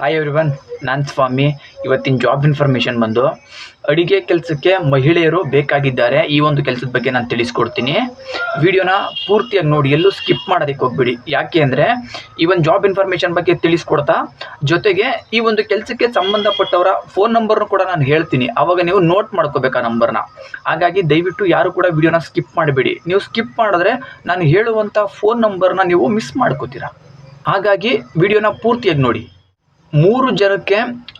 Hi everyone ನಾನು ಸ್ವಾಮಿ. ಇವತ್ತಿನ job information ಬಂದು, ಅಡಿಗೆ ಕೆಲಸಕ್ಕೆ ಮಹಿಳೆಯರು ಬೇಕಾಗಿದ್ದಾರೆ. ಈ ಒಂದು ಕೆಲಸದ ಬಗ್ಗೆ ನಾನು ತಿಳಿಸ್ಕೊಡ್ತೀನಿ. ವಿಡಿಯೋನ ಪೂರ್ತಿಯಾಗಿ ನೋಡಿ, ಎಲ್ಲೂ ಸ್ಕಿಪ್ ಮಾಡೋದಕ್ಕೆ ಹೋಗ್ಬಿಡಿ. ಯಾಕೆ ಅಂದರೆ, ಈ ಒಂದು ಜಾಬ್ ಇನ್ಫಾರ್ಮೇಷನ್ ಬಗ್ಗೆ ತಿಳಿಸ್ಕೊಡ್ತಾ, ಜೊತೆಗೆ ಈ ಒಂದು ಕೆಲಸಕ್ಕೆ ಸಂಬಂಧಪಟ್ಟವರ ಫೋನ್ ನಂಬರ್ನು ಕೂಡ ನಾನು ಹೇಳ್ತೀನಿ. ಆವಾಗ ನೀವು ನೋಟ್ ಮಾಡ್ಕೋಬೇಕು ಆ ನಂಬರ್ನ ಹಾಗಾಗಿ ದಯವಿಟ್ಟು ಯಾರು ಕೂಡ ವಿಡಿಯೋನ ಸ್ಕಿಪ್ ಮಾಡಬೇಡಿ. ನೀವು ಸ್ಕಿಪ್ ಮಾಡಿದ್ರೆ ನಾನು ಹೇಳುವಂಥ ಫೋನ್ ನಂಬರ್ನ ನೀವು ಮಿಸ್ ಮಾಡ್ಕೋತೀರಾ. ಹಾಗಾಗಿ ವಿಡಿಯೋನ ಪೂರ್ತಿಯಾಗಿ ನೋಡಿ. ಮೂರು ಜನಕ್ಕೆ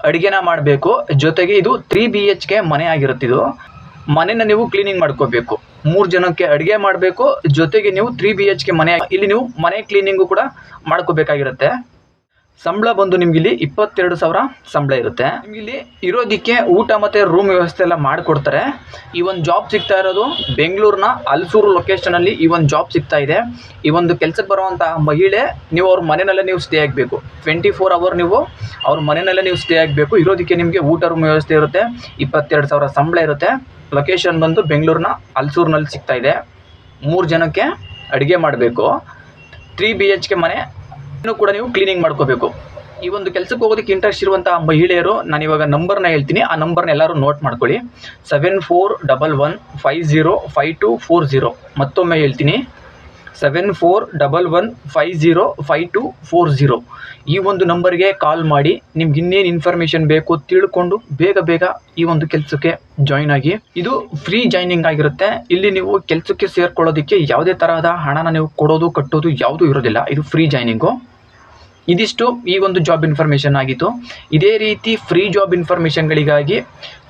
ಅಡುಗೆನ ಮಾಡಬೇಕು. ಜೊತೆಗೆ ಇದು ತ್ರೀ ಬಿ ಎಚ್ ಕೆ ಮನೆ ಆಗಿರುತ್ತೆ ಇದು. ಮನೆನ ನೀವು ಕ್ಲೀನಿಂಗ್ ಮಾಡ್ಕೋಬೇಕು. ಮೂರು ಜನಕ್ಕೆ ಅಡುಗೆ ಮಾಡಬೇಕು. ಜೊತೆಗೆ ನೀವು ತ್ರೀ ಬಿ ಎಚ್ ಕೆ ಮನೆ ಇಲ್ಲಿ ನೀವು ಮನೆ ಕ್ಲೀನಿಂಗು ಕೂಡ ಮಾಡ್ಕೋಬೇಕಾಗಿರುತ್ತೆ. ಸಂಬಳ ಬಂದು ನಿಮ್ಗೆ ಇಲ್ಲಿ ಇಪ್ಪತ್ತೆರಡು ಸಾವಿರ ಸಂಬಳ ಇರುತ್ತೆ. ನಿಮ್ಗೆ ಇಲ್ಲಿ ಇರೋದಕ್ಕೆ ಊಟ ಮತ್ತು ರೂಮ್ ವ್ಯವಸ್ಥೆ ಎಲ್ಲ ಮಾಡಿಕೊಡ್ತಾರೆ. ಈ ಒಂದು ಜಾಬ್ ಸಿಗ್ತಾ ಇರೋದು ಬೆಂಗಳೂರಿನ ಹಲಸೂರು ಲೊಕೇಶನಲ್ಲಿ ಈ ಒಂದು ಜಾಬ್ ಸಿಗ್ತಾ ಇದೆ. ಈ ಒಂದು ಕೆಲಸಕ್ಕೆ ಬರುವಂತಹ ಮಹಿಳೆ, ನೀವು ಅವ್ರ ಮನೆಯಲ್ಲೇ ನೀವು ಸ್ಟೇ ಆಗಬೇಕು. ಟ್ವೆಂಟಿ ಫೋರ್ ಅವರ್ ನೀವು ಅವ್ರ ಮನೆಯಲ್ಲೇ ನೀವು ಸ್ಟೇ ಆಗಬೇಕು. ಇರೋದಕ್ಕೆ ನಿಮಗೆ ಊಟ ರೂಮ್ ವ್ಯವಸ್ಥೆ ಇರುತ್ತೆ. ಇಪ್ಪತ್ತೆರಡು ಸಾವಿರ ಸಂಬಳ ಇರುತ್ತೆ. ಲೊಕೇಶನ್ ಬಂದು ಬೆಂಗಳೂರಿನ ಹಲಸೂರಿನಲ್ಲಿ ಸಿಗ್ತಾ ಇದೆ. ಮೂರು ಜನಕ್ಕೆ ಅಡುಗೆ ಮಾಡಬೇಕು. ತ್ರೀ ಬಿ ಎಚ್ ಕೆ ಮನೆ ಇನ್ನೂ ಕೂಡ ನೀವು ಕ್ಲೀನಿಂಗ್ ಮಾಡ್ಕೋಬೇಕು. ಈ ಒಂದು ಕೆಲಸಕ್ಕೆ ಹೋಗೋದಕ್ಕೆ ಇಂಟ್ರೆಸ್ಟ್ ಇರುವಂತಹ ಮಹಿಳೆಯರು, ನಾನು ಇವಾಗ ನಂಬರ್ನ ಹೇಳ್ತೀನಿ. ಆ ನಂಬರ್ನ ಎಲ್ಲರೂ ನೋಟ್ ಮಾಡ್ಕೊಳ್ಳಿ. Seven four double one five zero five two four zero ಮತ್ತೊಮ್ಮೆ ಹೇಳ್ತೀನಿ. Seven four double one five zero five two four zero ಈ ಒಂದು ನಂಬರ್ಗೆ ಕಾಲ್ ಮಾಡಿ, ನಿಮ್ಗೆ ಇನ್ನೇನು ಇನ್ಫಾರ್ಮೇಷನ್ ಬೇಕು ತಿಳ್ಕೊಂಡು ಬೇಗ ಬೇಗ ಈ ಒಂದು ಕೆಲಸಕ್ಕೆ ಜಾಯಿನ್ ಆಗಿ. ಇದು ಫ್ರೀ ಜಾಯ್ನಿಂಗ್ ಆಗಿರುತ್ತೆ. ಇಲ್ಲಿ ನೀವು ಕೆಲಸಕ್ಕೆ ಸೇರ್ಕೊಳ್ಳೋದಕ್ಕೆ ಯಾವುದೇ ತರಹದ ಹಣನ ನೀವು ಕೊಡೋದು, ಕಟ್ಟೋದು ಯಾವುದೂ ಇರೋದಿಲ್ಲ. ಇದು ಫ್ರೀ ಜಾಯ್ನಿಂಗು ಇದಿಷ್ಟು ಈ ಒಂದು ಜಾಬ್ ಇನ್ಫಾರ್ಮೇಷನ್ ಆಗಿತ್ತು ಇದೇ ರೀತಿ ಫ್ರೀ ಜಾಬ್ ಇನ್ಫಾರ್ಮೇಷನ್ಗಳಿಗಾಗಿ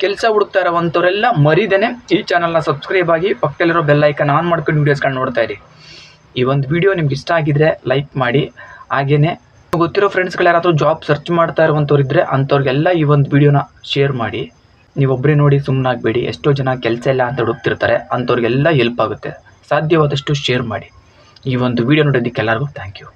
ಕೆಲಸ ಹುಡುಕ್ತಾ ಇರೋವಂಥವರೆಲ್ಲ ಮರಿದೇನೆ ಈ ಚಾನಲ್ನ ಸಬ್ಸ್ಕ್ರೈಬ್ ಆಗಿ ಪಕ್ಕದಲ್ಲಿರೋ ಬೆಲ್ಲೈಕನ್ ಆನ್ ಮಾಡ್ಕೊಂಡು ವೀಡಿಯೋಸ್ಗಳನ್ನ ನೋಡ್ತಾ ಇರಿ. ಈ ಒಂದು ವಿಡಿಯೋ ನಿಮ್ಗೆ ಇಷ್ಟ ಆಗಿದ್ರೆ ಲೈಕ್ ಮಾಡಿ. ಹಾಗೆಯೇ ಗೊತ್ತಿರೋ ಫ್ರೆಂಡ್ಸ್ಗಳು ಯಾರಾದರೂ ಜಾಬ್ ಸರ್ಚ್ ಮಾಡ್ತಾ ಇರುವಂಥವ್ರಿದ್ರೆ ಅಂಥವ್ರಿಗೆಲ್ಲ ಈ ಒಂದು ವಿಡಿಯೋನ ಶೇರ್ ಮಾಡಿ. ನೀವೊಬ್ಬರೇ ನೋಡಿ ಸುಮ್ಮನಾಗಬೇಡಿ ಎಷ್ಟೋ ಜನ ಕೆಲಸ ಇಲ್ಲ ಅಂತ ಹುಡುಕ್ತಿರ್ತಾರೆ. ಅಂಥವ್ರಿಗೆಲ್ಲ ಹೆಲ್ಪ್ ಆಗುತ್ತೆ. ಸಾಧ್ಯವಾದಷ್ಟು ಶೇರ್ ಮಾಡಿ. ಈ ಒಂದು ವಿಡಿಯೋ ನೋಡೋದಕ್ಕೆ ಎಲ್ಲರಿಗೂ ಥ್ಯಾಂಕ್ ಯು